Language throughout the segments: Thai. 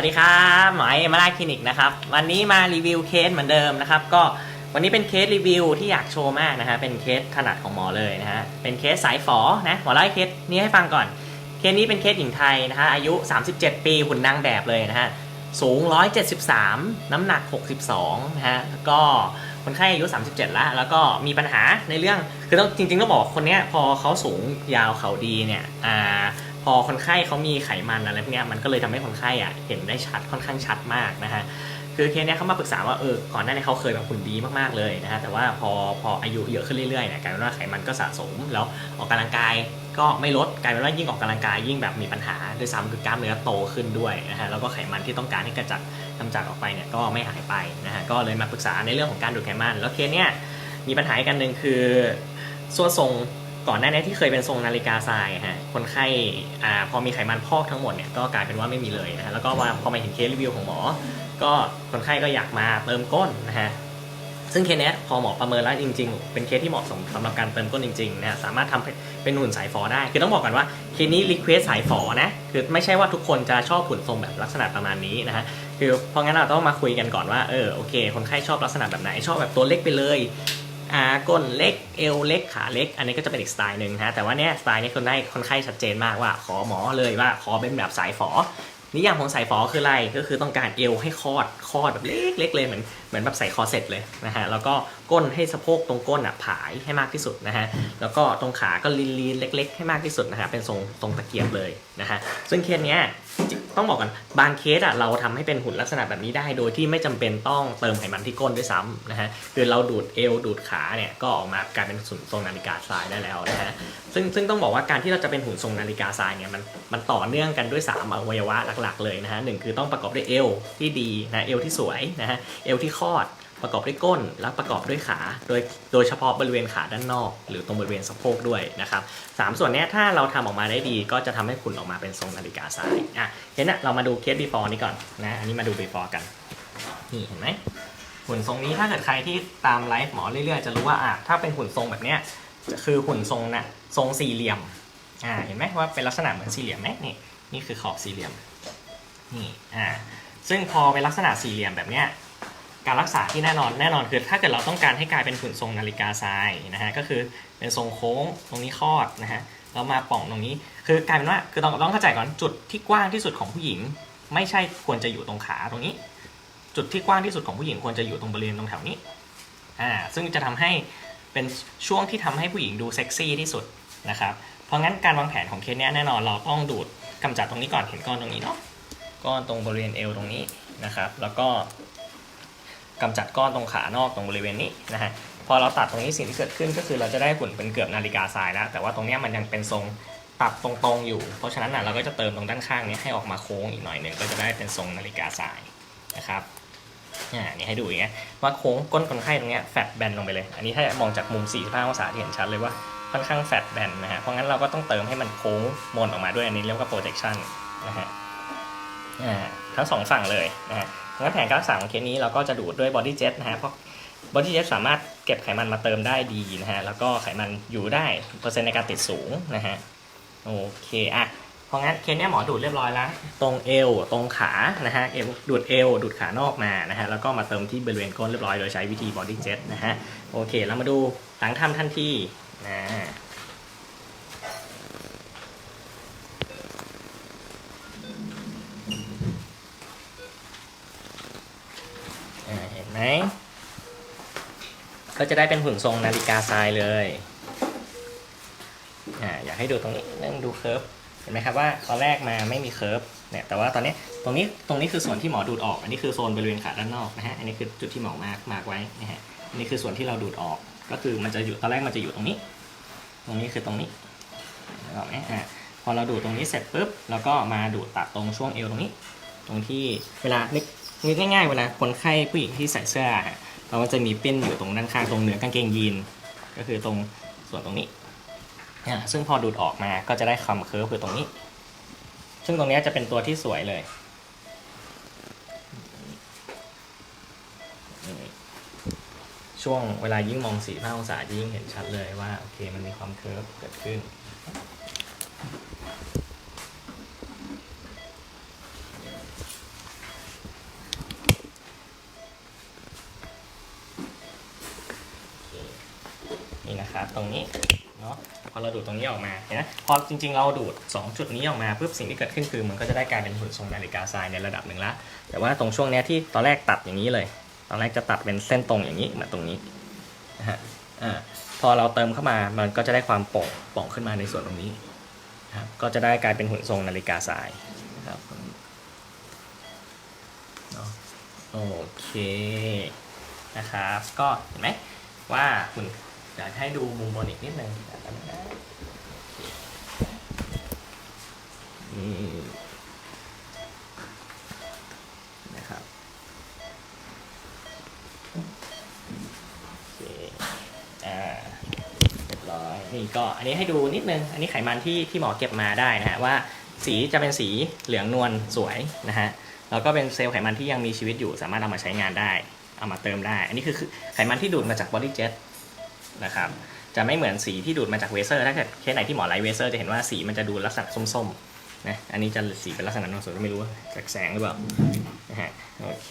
วัสดีครับหมอเอมาลาคลินิกนะครับ วันนี้มารีวิวเคสเหมือนเดิมนะครับ ก็วันนี้เป็นเคสรีวิวที่อยากโชว์มากนะฮะเป็นเคสถนัดของหมอเลยนะฮะเป็นเคสสายฝอนะหมอเล่าเคสนี้ให้ฟังก่อน เคสนี้เป็นเคสหญิงไทยนะฮะอายุ 37 ปีหุ่นนางแบบเลยนะฮะสูง 173 น้ำหนัก 62นะฮะก็คนไข้อายุ 37 แล้ว แล้วก็มีปัญหาในเรื่องคือต้องจริงๆต้องบอกคนเนี้ยพอเขาสูงยาวเขาดีเนี่ยอ่า พอคนไข้เขามีไขมันอะไรพวกนี้มันก็เลยทำให้คนไข้อะเห็นได้ชัดค่อนข้างชัดมากนะฮะคือเคสเนี้ยเขามาปรึกษาว่าเออก่อนหน้านี้เขาเคยแบบหุ่นดีมากๆเลยนะฮะแต่ว่าพอพออายุเยอะขึ้นเรื่อยๆเนี่ยกลายเป็นว่าไขมันก็สะสม แล้วออกกำลังกายก็ไม่ลดกลายเป็นว่ายิ่งออกกำลังกายยิ่งแบบมีปัญหาด้วยซ้ำคือกล้ามเนื้อโตขึ้นด้วยนะฮะแล้วก็ไขมันที่ต้องการให้กระจัดกำจัดออกไปเนี่ยก็ไม่หายไปนะฮะก็เลยมาปรึกษาในเรื่องของการดูดไขมัน แล้วเคสเนี้ยมีปัญหาอีกกันหนึ่งคือส่วนทรง ก่อนหน้านี้ที่เคยเป็นทรงนาฬิกาทรายฮะคนไข้อ่าพอมีไขมันพอกทั้งหมดเนี่ยก็กลายเป็นว่าไม่มีเลยนะฮะแล้วก็ว่าพอมาเห็นเคสรีวิวของหมอ ก็คนไข้ก็อยากมาเติมก้นนะฮะซึ่งเคสเนี้ยพอหมอประเมินแล้วจริง ๆ เป็นเคสที่เหมาะสมสำหรับการเติมก้นจริงๆนะฮะสามารถทำเป็นเป็นหุ่นสายฝอได้ คือต้องบอกก่อนว่าเคสนี้รีเควสสายฝอนะคือไม่ใช่ว่าทุกคนจะชอบหุ่นทรงแบบลักษณะประมาณนี้นะฮะคือเพราะงั้นเราต้องมาคุยกันก่อนว่าเออโอเค คนไข้ชอบลักษณะแบบไหนชอบแบบตัวเล็กไปเลย ก้นเล็กเอวเล็กขาเล็ก อันนี้ก็จะเป็นอีกสไตล์หนึ่งนะแต่ว่าเนี้ยสไตล์นี้คนได้คนไข้ชัดเจนมากว่า ขอหมอเลยว่าขอเป็นแบบสายฝอนิยามของสายฝอคืออะไรก็คือต้องการเอวให้คอดคอดแบบเล็กๆเลยเหมือนเหมือนแบบใส่คอเสร็จเลยนะฮะแล้วก็ก้นให้สะโพกตรงก้นอะผายให้มากที่สุดนะฮะแล้วก็ตรงขาก็ลีนๆเล็ก ๆ ให้มากที่สุดนะฮะเป็นทรงทรงตะเกียบเลยนะฮะซึ่งเคสเนี้ย ต้องบอกกันบางเคสอะเราทำให้เป็นหุ่นลักษณะแบบนี้ได้ โดยที่ไม่จำเป็นต้องเติมไขมันที่ก้นด้วยซ้ำนะฮะคือเราดูดเอวดูดขาเนี่ยก็ออกมากลายเป็นหุ่นทรงนาฬิกาทรายได้แล้วนะฮะซึ่งซึ่งต้องบอกว่าการที่เราจะเป็นหุ่นทรงนาฬิกาทรายเนี่ยมันมันต่อเนื่องกันด้วย 3 อวัยวะหลักๆ เลยนะฮะหนึ่งคือต้องประกอบด้วยเอวที่ดีนะเอวที่สวยนะฮะเอวที่คลอด ประกอบด้วยก้นแล้วประกอบด้วยขา โดยโดยเฉพาะบริเวณขาด้านนอก หรือตรงบริเวณสะโพกด้วยนะครับสามส่วนนี้ถ้าเราทำออกมาได้ดีก็จะทำให้คุณออกมาเป็นทรงนาฬิกาทรายอะเห็นนะเรามาดูเคส before นี้ก่อนนะอันนี้มาดู before กันนี่เห็นไหมหุ่นทรงนี้ถ้าเกิดใครที่ตามไลฟ์หมอเรื่อยๆจะรู้ว่าอะถ้าเป็นหุ่นทรงแบบเนี้ยคือหุ่นทรงน่ะทรงสี่เหลี่ยมอ่าเห็นไหมว่าเป็นลักษณะเหมือนสี่เหลี่ยมไหมนี่นี่คือขอบสี่เหลี่ยมนี่อ่าซึ่งพอเป็นลักษณะสี่เหลี่ยมแบบเนี้ย การรักษาที่แน่นอนแน่นอนคือถ้าเกิดเราต้องการให้กลายเป็นหุ่นทรงนาฬิกาทรายนะฮะก็คือเป็นทรงโค้งตรงนี้คอดนะฮะแล้วมาป่องตรงนี้ คือกลายเป็นว่าคือต้องต้องเข้าใจก่อนจุดที่กว้างที่สุดของผู้หญิง ไม่ใช่ควรจะอยู่ตรงขาตรงนี้ จุดที่กว้างที่สุดของผู้หญิงควรจะอยู่ตรงบริเวณตรงแถวนี้อ่าซึ่งจะทำให้เป็นช่วงที่ทำให้ผู้หญิงดูเซ็กซี่ที่สุดนะครับเพราะงั้นการวางแผนของเคสเนี้ยแน่นอนเราต้องดูดกำจัดตรงนี้ก่อนเห็นก้อนตรงนี้เนาะก้อนตรงบริเวณเอวตรงนี้นะครับแล้วก็ กำจัดก้อนตรงขานอกตรงบริเวณนี้นะฮะพอเราตัดตรงนี้สิ่งที่เกิดขึ้นก็คือเราจะได้หุ่นเป็นเกือบนาฬิกาทรายแล้ว แต่ว่าตรงนี้มันยังเป็นทรงตัดตรงๆอยู่ เพราะฉะนั้นนะเราก็จะเติมตรงด้านข้างนี้ให้ออกมาโค้งอีกหน่อยหนึ่งก็จะได้เป็นทรงนาฬิกาทรายนะครับอ่านี่ให้ดูอย่างเงี้ยว่าโค้งก้นคนไข้ตรงเนี้ยแฟตแบนลงไปเลย อันนี้ถ้ามองจากมุม45องศาเห็นชัดเลยว่าค่อนข้างแฟตแบนนะฮะเพราะงั้นเราก็ต้องเติมให้มันโค้งมนออกมาด้วยอันนี้เรียกว่า projection นะฮะอ่าทั้งสองฝั่งเลยนะฮะ งั้นแผนการรักษาของเคสนี้เราก็จะดูดด้วย body jet นะฮะเพราะ body jet สามารถเก็บไขมันมาเติมได้ดีนะฮะ แล้วก็ไขมันอยู่ได้เปอร์เซ็นต์ในการติดสูงนะฮะ โอเคอะเพราะงั้นเคสเนี้ยหมอดูดเรียบร้อยแล้ว ตรงเอวตรงขานะฮะเอวดูดเอวดูดขานอกมานะฮะแล้วก็มาเติมที่บริเวณก้นเรียบร้อยโดยใช้วิธี body jet นะฮะโอเคเรามาดูหลังทำทันทีนะอ่าเห็น ไหมก็จะได้เป็นหุ่นทรงนาฬิกาทรายเลยอ่าอยากให้ดูตรงนี้นั่งดูเคิร์ฟเห็นไหมครับว่าตอนแรกมาไม่มีเคิร์ฟเนี่ยแต่ว่าตอนนี้ตรงนี้ตรงนี้คือส่วนที่หมอดูดออก อันนี้คือโซนบริเวณขาด้านนอกนะฮะอันนี้คือจุดที่หมอมาร์กมาร์กไว้นะฮะอันนี้คือส่วนที่เราดูดออก ก็คือมันจะอยู่ตอนแรกมันจะอยู่ตรงนี้ ตรงนี้คือตรงนี้นึกออกไหมอ่าพอเราดูดตรงนี้เสร็จปุ๊บแล้วก็มาดูดตัดตรงช่วงเอวตรงนี้ ตรงที่เวลานึก นึกง่ายๆเวลาคนไข้ผู้หญิงที่ใส่เสื้อฮะเราก็จะมีเป้นอยู่ตรงด้านข้างตรงเหนือกางเกงยีน ก็คือตรงส่วนตรงนี้ซึ่งพอดูดออกมาก็จะได้คำเคิร์ฟคือตรงนี้ ซึ่งตรงนี้จะเป็นตัวที่สวยเลยช่วงเวลายิ่งมองสีห้าองศายิ่งเห็นชัดเลยว่าโอเคมันมีความเคิร์ฟเกิดขึ้น อ ต รงนี้เนาะพอเราดูดตรงนี้ออกมาเห็นไหมพอจริงๆเราดูด 2 จุดนี้ออกมาปุ๊บสิ่งที่เกิดขึ้นคือ มันก็จะได้กลายเป็นหุ่นทรงนาฬิกาทรายในระดับหนึ่งละแต่ว่าตรงช่วงเนี้ยที่ตอนแรกตัดอย่างนี้เลย ตอนแรกจะตัดเป็นเส้นตรงอย่างนี้มาตรงนี้นะฮะอ่าพอเราเติมเข้ามามันก็จะได้ความโป่งโป่งขึ้นมาในส่วนตรงนี้นะครับก็จะได้กลายเป็นหุ่นทรงนาฬิกาทรายนะครับเนาะโอเคนะครับก็เห็นไหมว่าหุ่น อยากให้ดูมุมบนอีกนิดนึงนะนี่นะครับโอเคอ่าเรียบร้อยนี่ก็อันนี้ให้ดูนิดนึง อันนี้ไขมันที่ที่หมอเก็บมาได้นะฮะว่าสีจะเป็นสีเหลืองนวลสวยนะฮะแล้วก็เป็นเซลล์ไขมันที่ยังมีชีวิตอยู่สามารถเอามาใช้งานได้ เอามาเติมได้ อันนี้คือคือไขมันที่ดูดมาจากบอดี้เจ็ต นะครับจะไม่เหมือนสีที่ดูดมาจากเวเซอร์ถ้าเกิดเคสไหนที่หมอไลท์เวเซอร์จะเห็นว่าสีมันจะดูลักษณะส้มๆนะอันนี้จะสีเป็นลักษณะนวลสวยไม่รู้ว่าจากแสงหรือเปล่านะฮะโอเค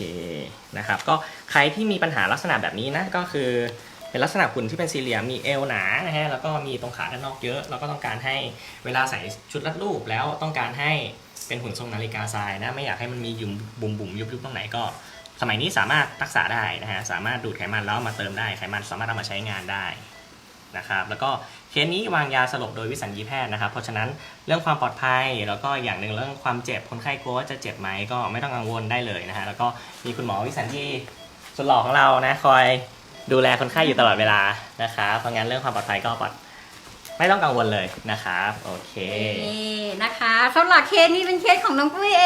นะครับก็ใครที่มีปัญหาลักษณะแบบนี้นะก็คือเป็นลักษณะหุ่นที่เป็นสี่เหลี่ยมมีเอวหนานะฮะแล้วก็มีตรงขาด้านนอกเยอะ แล้วก็ต้องการให้เวลาใส่ชุดรัดรูปแล้วต้องการให้เป็นหุ่นทรงนาฬิกาทรายนะไม่อยากให้มันมียุมบุ่มบุ่มยุบยุบตรงไหนก็ สมัยนี้สามารถรักษาได้นะฮะสามารถดูดไขมันแล้วมาเติมได้ไขมันสามารถเอามาใช้งานได้นะครับแล้วก็เคสนี้วางยาสลบโดยวิสัญญีแพทย์นะครับ เพราะฉะนั้นเรื่องความปลอดภัยแล้วก็อย่างหนึ่งเรื่องความเจ็บคนไข้กลัวว่าจะเจ็บไหมก็ไม่ต้องกังวลได้เลยนะฮะแล้วก็มีคุณหมอวิสัญญีสุดหล่อของเรานะคอยดูแลคนไข้อยู่ตลอดเวลานะครับเพราะงั้นเรื่องความปลอดภัยก็ปลอด ไม่ต้องกังวลเลยนะครับโอเค นี่นะคะสำหรับเคสนี้เป็นเคสของน้องปุ้ยเอ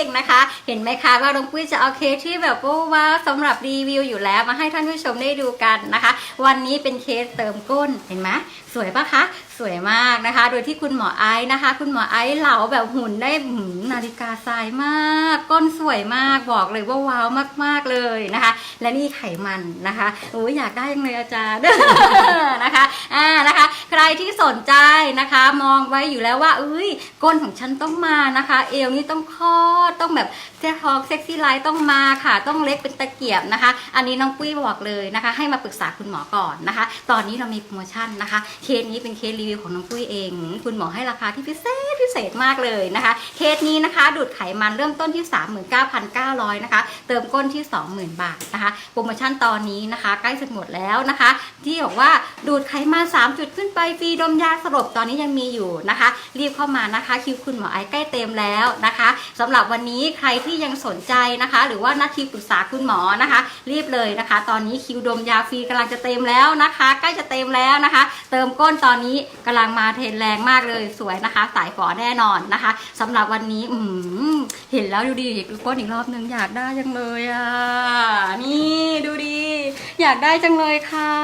งนะคะ เห็นไหมคะว่าน้องปุ้ยจะเอาเคสที่แบบว่าสำวสำหรับรีวิวอยู่แล้วมาให้ท่านผู้ชมได้ดูกันนะคะ วันนี้เป็นเคสเติมก้นเห็นไหมสวยปะคะสวยมากนะคะ โดยที่คุณหมอไอซ์นะคะ คุณหมอไอซ์เหลาแบบหุ่นได้หืนาฬิกาทรายมาก ก้นสวยมากบอกเลยว่าว้าวมาก ๆเลยนะคะ และนี่ไขมันนะคะโอ้ยอยากได้ยังเลยอาจารย์นะคะอ่านะคะ ใครที่สนใจนะคะ มองไว้อยู่แล้วว่าเอ้ยก้นของฉันต้องมานะคะ เอวนี่ต้องคลอดต้องแบบเซ็กทองเซ็กซี่ไลท์ต้องมาค่ะ ต้องเล็กเป็นตะเกียบนะคะ อันนี้น้องปุ้ยบอกเลยนะคะ ให้มาปรึกษาคุณหมอก่อนนะคะ ตอนนี้เรามีโปรโมชั่นนะคะเคสนี้เป็นเคสรีวิวของน้องปุ้ยเอง คุณหมอให้ราคาที่พิเศษพิเศษมากเลยนะคะ เคสนี้นะคะ ดูดไขมันเริ่มต้นที่ 39,900นะคะ เติมก้นที่ 20,000 บาทนะคะ โปรโมชั่นตอนนี้นะคะ ใกล้จะหมดแล้วนะคะ ที่บอกว่าดูดไขมัน3จุดขึ้นไปฟรีดมยาสลบตอนนี้ยังมีอยู่นะคะ รีบเข้ามานะคะ คิวคุณหมอไอซ์ใกล้เต็มแล้วนะคะสำหรับวันนี้ใครที่ยังสนใจนะคะ หรือว่านัดคิวปรึกษาคุณหมอนะคะ รีบเลยนะคะ ตอนนี้คิวดมยาฟรีกำลังจะเต็มแล้วนะคะ ใกล้จะเต็มแล้วนะคะ เติมก้นตอนนี้กำลังมาเทรนแรงมากเลยสวยนะคะ สายฝอแน่นอนนะคะสำหรับวันนี้อืเห็นแล้วดูดีดูก้นอีกรอบนึงอยากได้จังเลยอะนี่ดูดี อยากได้จังเลยค่ะ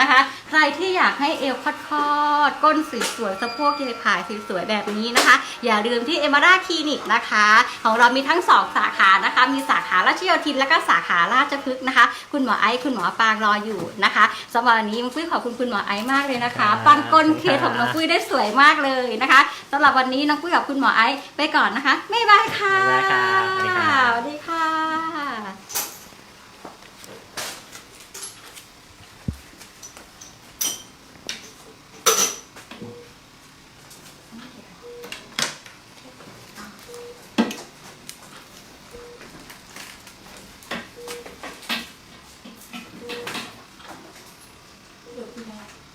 นะคะใครที่อยากให้เอวคอดๆก้นสวยๆสะโพกเยผายสวยๆแบบนี้นะคะ อย่าลืมที่เอมาราคลินิกนะคะ ของเรามีทั้งสองสาขานะคะ มีสาขาราชโยธินและก็สาขาราชพฤกษ์นะคะ คุณหมอไอซ์คุณหมอปางรออยู่นะคะสำหรับวันนี้มังปุ้ยขอบคุณคุณหมอไอซ์มากเลยนะครัคะบปันก้นเคสของน้องปุ้ยได้สวยมากเลยนะคะสำหรับวันนี้น้องปุ้ยกับคุณหมอไอซ์ไปก่อนนะคะบ๊ายบายค่ะบ๊ายบายครับสวัสดีครับสวัสดีค่ะ 아.